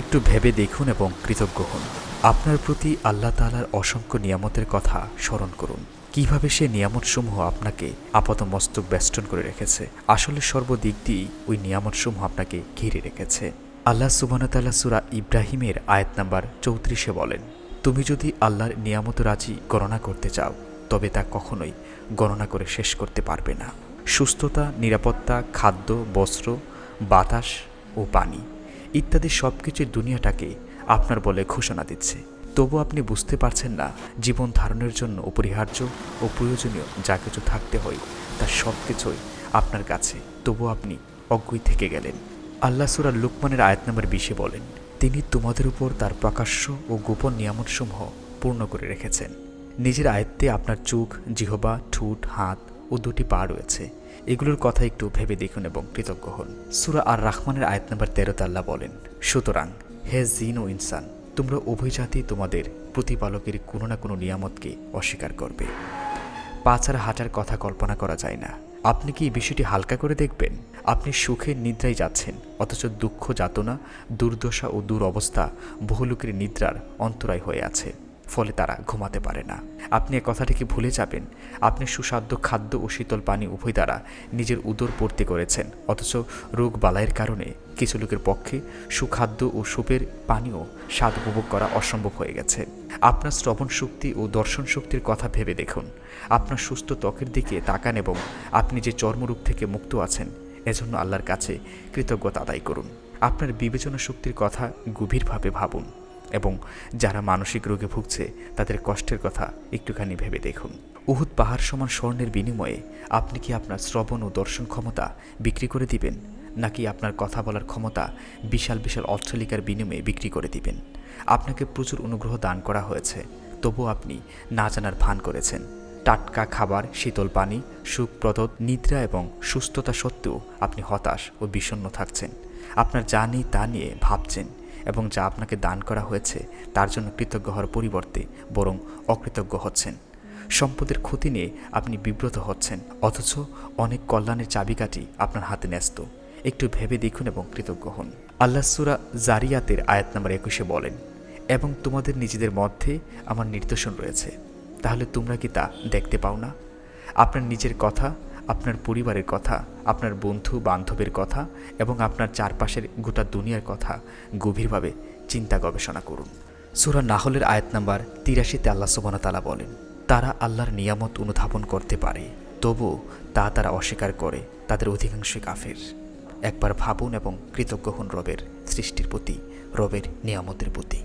একটু ভেবে দেখুন এবং কৃতজ্ঞ হন। আপনার প্রতি আল্লাহ তাআলার অসংখ্য নিয়ামতের কথা স্মরণ করুন। কীভাবে সে নিয়ামতসমূহ আপনাকে আপাত মস্তক বেষ্টন করে রেখেছে, আসলে সর্বদিক দিয়েই ওই নিয়ামতসমূহ আপনাকে ঘিরে রেখেছে। আল্লাহ সুবাহতাল্লাহ সুরা ইব্রাহিমের আয়াত নাম্বার চৌত্রিশে বলেন, তুমি যদি আল্লাহর নিয়ামত রাজি গণনা করতে চাও, তবে তা কখনোই গণনা করে শেষ করতে পারবে না। সুস্থতা, নিরাপত্তা, খাদ্য, বস্ত্র, বাতাস ও পানি ইত্যাদি সব কিছুর দুনিয়াটাকে আপনার বলে ঘোষণা দিচ্ছে। তবু আপনি বুঝতে পারছেন না, জীবন ধারণের জন্য অপরিহার্য ও প্রয়োজনীয় যা কিছু থাকতে হয় তার সব কিছুই আপনার কাছে। তবু আপনি অজ্ঞই থেকে গেলেন। আল্লাহ সুরা লুকমানের আয়াত নম্বর বিশে বলেন, তিনি তোমাদের উপর তার প্রকাশ্য ও গোপন নিয়ামতসমূহ পূর্ণ করে রেখেছেন। নিজের আয়ত্তে আপনার চোখ, জিহবা, ঠুট, হাত ও দুটি পা রয়েছে। এগুলোর কথা একটু ভেবে দেখুন এবং কৃতজ্ঞ হন। সুরা আর রাহমানের আয়াত নম্বর তেরোতে আল্লাহ বলেন, সুতরাং, হে জিন ও ইনসান, তোমরা উভয় জাতি তোমাদের প্রতিপালকের কোনো না কোনো নিয়ামতকে অস্বীকার করবে। পাচার হাঁটার কথা কল্পনা করা যায় না। আপনি কি এই বিষয়টি হালকা করে দেখবেন? আপনি সুখে নিদ্রায় যাচ্ছেন, অথচ দুঃখ যাতনা, দুর্দশা ও দুরবস্থা বহু লোকের নিদ্রার অন্তরায় হয়ে আছে। ফলে তারা ঘুমাতে পারে না। আপনি এ কথাটিকে ভুলে যাবেন? আপনি সুস্বাদ্য খাদ্য ও শীতল পানি উভয় দ্বারা নিজের উদর পূর্তি করেছেন, অথচ রোগ বালাইয়ের কারণে কিছু লোকের পক্ষে সুখাদ্য ও সুপের পানীয় স্বাদ উপভোগ করা অসম্ভব হয়ে গেছে। আপনার শ্রবণ শক্তি ও দর্শন শক্তির কথা ভেবে দেখুন। আপনার সুস্থ ত্বকের দিকে তাকান এবং আপনি যে চর্মরোগ থেকে মুক্ত আছেন, এজন্য আল্লাহর কাছে কৃতজ্ঞতা আদায় করুন। আপনার বিবেচনা শক্তির কথা গভীরভাবে ভাবুন। এবং যারা মানসিক রোগে ভুগছে, তাদের কষ্টের কথা একটুখানি ভেবে দেখুন। উহুদ পাহাড় সমান স্বর্ণের বিনিময়ে আপনি কি আপনার শ্রবণ ও দর্শন ক্ষমতা বিক্রি করে দিবেন? নাকি আপনার কথা বলার ক্ষমতা বিশাল বিশাল অট্টালিকার বিনিময়ে বিক্রি করে দিবেন? আপনাকে প্রচুর অনুগ্রহ দান করা হয়েছে তবু আপনি না জানার ভান করেছেন। টাটকা খাবার, শীতল পানি সুখপ্রদ নিদ্রা এবং সুস্থতা সত্ত্বেও আপনি হতাশ ও বিষণ্ণ থাকছেন। আপনার যা নেই তা নিয়ে ভাবছেন। এবং যা আপনাকে দান করা হয়েছে, তার জন্য কৃতজ্ঞ হওয়ার পরিবর্তে বরং অকৃতজ্ঞ হচ্ছেন। সম্পদের ক্ষতি নিয়ে আপনি বিব্রত হচ্ছেন, অথচ অনেক কল্যাণের চাবিকাঠি আপনার হাতে ন্যস্ত। একটু ভেবে দেখুন এবং কৃতজ্ঞ হন। আল্লাহ সুরা জারিয়াতের আয়াত নাম্বার একুশে বলেন, এবং তোমাদের নিজেদের মধ্যে আমার নির্দেশন রয়েছে। তাহলে তোমরা কি তা দেখতে পাও না? আপনার নিজের কথা, আপনার পরিবারের কথা আপনার বন্ধু, বান্ধবের কথা এবং আপনার চারপাশের গোটা দুনিয়ার কথা গভীরভাবে চিন্তা গবেষণা করুন। সুরা নাহলের আয়াত নাম্বার তিরাশিতে আল্লাহ সুবান তালা বলেন, তারা আল্লাহর নিয়ামত অনুধাবন করতে পারে, তবু তা তারা অস্বীকার করে, তাদের অধিকাংশই কাফের। একবার ভাবুন এবং কৃতজ্ঞ হন রবের সৃষ্টির প্রতি, রবের নিয়ামতের প্রতি।